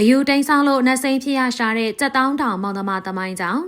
အယူတိန်ဆောင်လို့နှစိမ့်ဖြစ်ရရှာတဲ့ကြက်တောင်းတောင်မောင်သမားသမိုင်းကြောင့်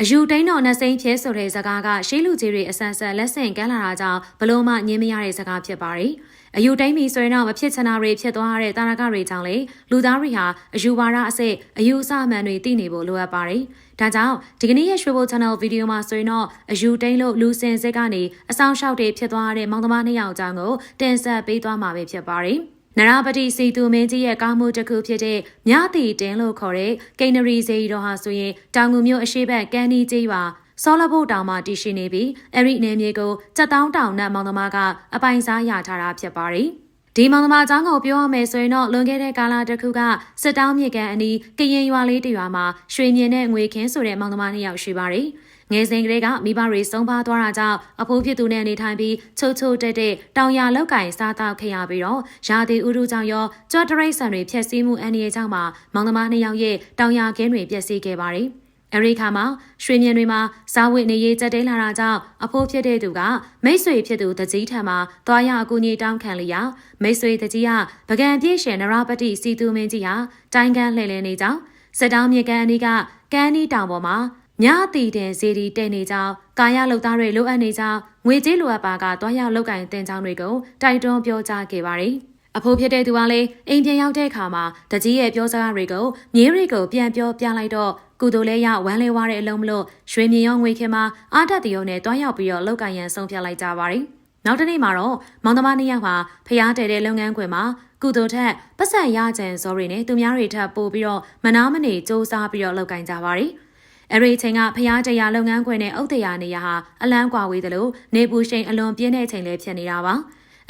အယူတိန်တော်နှစိမ့်ဖြစ်ဆိုတဲ့စကားကရှေးလူကြီးတွေအဆန်ဆန်လက်ဆင့်ကမ်းလာတာကြောင့်ဘလို့မှညင်းမရတဲ့စကားဖြစ်ပါတယ်။အယူတိန်ပြီဆိုရင်တော့မဖြစ်ချင်တာတွေဖြစ်သွားတဲ့တာရကတွေကြောင့်လေလူသားတွေဟာအယူဝါဒအစစ်အယူအဆမှန်တွေသိနေဖို့လိုအပ်ပါတယ်။ဒါကြောင့်ဒီကနေ့ရဲ့ရွှေဘို channel ဗီဒီယိုမှာဆိုရင်တော့အယူတိန်လို့လူစင်စစ်ကနေအဆောင်လျှောက်တွေဖြစ်သွားတဲ့မောင်သမားနှစ်ယောက်အကြောင်းကိုတင်ဆက်ပေးသွားမှာပဲဖြစ်ပါတယ်။ နရပတိစီသူမင်းကြီးရဲ့ကားမှုတစ်ခုဖြစ်တဲ့မြတီတင်လို့ခေါ်တဲ့ကိန်းနရီဇေယီတော်ဟာဆိုရင်တောင်ငူမြို့အရှိဘက်ကန်းနီကြီးပါဆောလဘုတ်တောင်မှာတည်ရှိနေပြီးအဲ့ဒီနယ်မြေကိုစက်တောင်းတောင်နဲ့မောင်သမားကအပိုင်စားရထားတာဖြစ်ပါတယ်။ဒီမောင်သမားအကြောင်းကိုပြောရမယ်ဆိုရင်တော့လွန်ခဲ့တဲ့ကာလတစ်ခုကစစ်တောင်းမြေကန်အနီးကရင်ရွာလေးတရွာမှာရွှေမြင်နဲ့ငွေခင်းဆိုတဲ့မောင်သမားနှစ်ယောက်ရှိပါတယ်။ ငယ်စဉ်ကလေးကမိဘတွေဆုံးပါသွားတာကြောင့်အဖိုးဖြစ်သူနဲ့နေထိုင်ပြီးချိုချိုတက်တဲ့တောင်ရလောက်ကင်စားတောက်ခဲ့ရပြီးတော့ရာသီဥတုကြောင့်ရောကြော့တရိတ်ဆန်တွေဖျက်ဆီးမှုအန္တရာယ်ကြောင့်မှမောင်သမားနှစ်ယောက်ရဲ့တောင်ရခင်းတွေပျက်စီးခဲ့ပါတယ်။အရိခါမှာရွှေမြင်တွေမှာစားဝတ်နေရေးကြက်တဲလာတာကြောင့်အဖိုးဖြစ်တဲ့သူကမိတ်ဆွေဖြစ်သူတကြီးထံမှာသွားရအကူကြီးတောင်းခံလျာမိတ်ဆွေတကြီးကပကံပြည့်ရှင်နရပတိစီသူမင်းကြီးဟာတိုင်းကန်းလှည့်လည်နေကြောင်းစတောင်းမြေကန်အနီးကကန်းနီးတောင်ပေါ်မှာ ညအတီတင်ဇေဒီတဲ့နေကြောင်းကာယလုတ်သားတွေလိုအပ်နေကြောင်းငွေကြေးလိုအပ်ပါကတွားရောက်လောက်ကင်တင်ကြောင်းတွေကိုတိုက်တွန်းပြောကြားခဲ့ပါတယ်။အဖိုးဖြစ်တဲ့သူကလည်းအိမ်ပြန်ရောက်တဲ့အခါမှာတကြီးရဲ့ပြောစကားတွေကိုမြေးတွေကိုပြန်ပြောပြလိုက်တော့ကုသိုလ်လေးရဝမ်းလေးဝါတဲ့အလုံးမလို့ရွှေမြင်ရောငွေခင်မှာအာတတ်တရုံနဲ့တွားရောက်ပြီးတော့လောက်ကင်ရန်ဆုံးဖြတ်လိုက်ကြပါတယ်။နောက်တစ်နေ့မှာတော့မောင်သမားနှစ်ယောက်ဟာဖျားတဲတဲ့လုပ်ငန်းခွင်မှာကုသိုလ်ထက်ပတ်စံရကြံစောတွေနဲ့သူများတွေထပ်ပို့ပြီးတော့မနာမနေစ조사ပြီးတော့လောက်ကင်ကြပါတယ်။ အဲ့ဒီအချိန်ကဖျားတရားလုပ်ငန်းခွင်နဲ့အုတ်တရားနေရာဟာအလန်းကွာဝေးတယ်လို့နေပူရှိန်အလွန်ပြင်းတဲ့အချိန်လေးဖြစ်နေတာပါ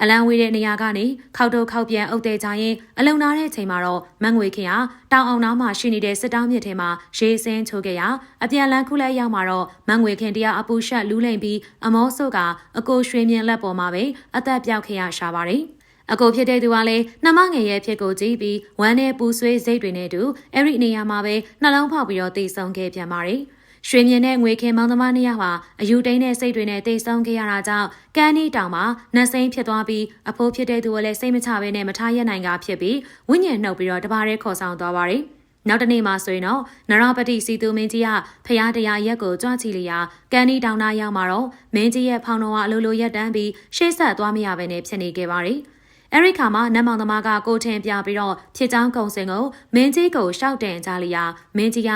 အလန်းဝေးတဲ့နေရာကနေခောက်တုတ်ခောက်ပြန်အုတ်တဲ့ကြရင်အလုံနာတဲ့အချိန်မှာတော့မန်ငွေခင်ဟာတောင်အောင်နားမှာရှိနေတဲ့စစ်တောင်းမြစ်ထဲမှာရေစင်းချိုးခဲ့ရအပြန်လန်းခုလက်ရောက်မှာတော့မန်ငွေခင်တရားအပူရှက်လူးလိမ့်ပြီးအမောဆုတ်ကအကိုရွှေမြင်လက်ပေါ်မှာပဲအသက်ပြောက်ခဲ့ရရှာပါတယ်။ အကိုဖြစ်တဲ့သူကလည်းနှမငယ်ရဲ့ဖြစ်ကိုကြည့်ပြီးဝမ်းနဲ့ပူဆွေးစိတ်တွေနဲ့တူအဲ့ဒီနေရာမှာပဲနှလုံးဖောက်ပြီးတော့တည်ဆုံခဲ့ပြန်ပါတယ်။ရွှေမြင်တဲ့ငွေခင်မောင်သမားနှစ်ယောက်ဟာအယူတိန်တဲ့စိတ်တွေနဲ့တိတ်ဆုံးခဲ့ရတာကြောင့်ကန်းနီတောင်မှာနှစိမ့်ဖြစ်သွားပြီးအဖိုးဖြစ်တဲ့သူကလည်းစိတ်မချဘဲနဲ့မထားရနိုင်ကဖြစ်ပြီးဝိညာဉ်နှုတ်ပြီးတော့တပါးရဲခေါ်ဆောင်သွားပါတယ်။နောက်တနေ့မှဆိုရင်တော့နရပတိစီသူမင်းကြီးကဖျားတရားရက်ကိုကြွချီလျာကန်ဒီတောင်နာရောက်မှာတော့မင်းကြီးရဲ့ဖောင်တော်ကအလိုလိုရက်တန်းပြီးရှေ့ဆက်သွားမရဘဲနဲ့ဖြစ်နေခဲ့ပါတယ်။ အဲ့ဒီခါမှာနတ်မောင်သမားကကိုထင်ပြပြီးတော့ဖြစ်ချောင်းကုံစင်ကိုမင်းကြီးကိုရှောက်တင်ကြလျာမင်းကြီးက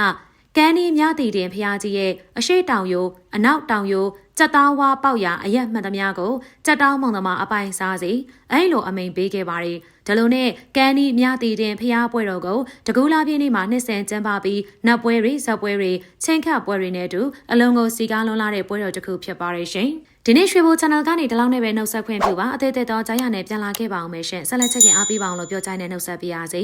ကန်းဒီမြတီတင်ဖျားကြီးရဲ့အရှိတောင်ယိုအနောက်တောင်ယိုကြက်သားဝါပေါက်ရအရက်မှန်သမျှကိုကြက်တောင်းမောင်သမားအပိုင်စားစီအဲ့လိုအမိန်ပေးခဲ့ပါတယ်ဒါလိုနဲ့ကန်းဒီမြတီတင်ဖျားပွဲတော်ကိုတကူလာပြင်းနေ့မှာနှစ်ဆန်ကျင်းပပြီးနတ်ပွဲတွေဇက်ပွဲတွေချင်းခတ်ပွဲတွေနဲ့အတူအလုံးကိုစီကားလွန်လာတဲ့ပွဲတော်တစ်ခုဖြစ်ပါတယ်ရှင် ဒီနေ့ရွှေဘို channel ကနေဒီလောက်နဲ့ပဲနှုတ်ဆက်ခွင့်ပြုပါအသေးသေးတော့ကြားရနဲ့ပြန်လာခဲ့ပါအောင်မယ်ရှင်ဆက်လက်ချက်ခင်အားပေးပါအောင်လို့ပြောချင်တဲ့နှုတ်ဆက်ပေးပါရစေ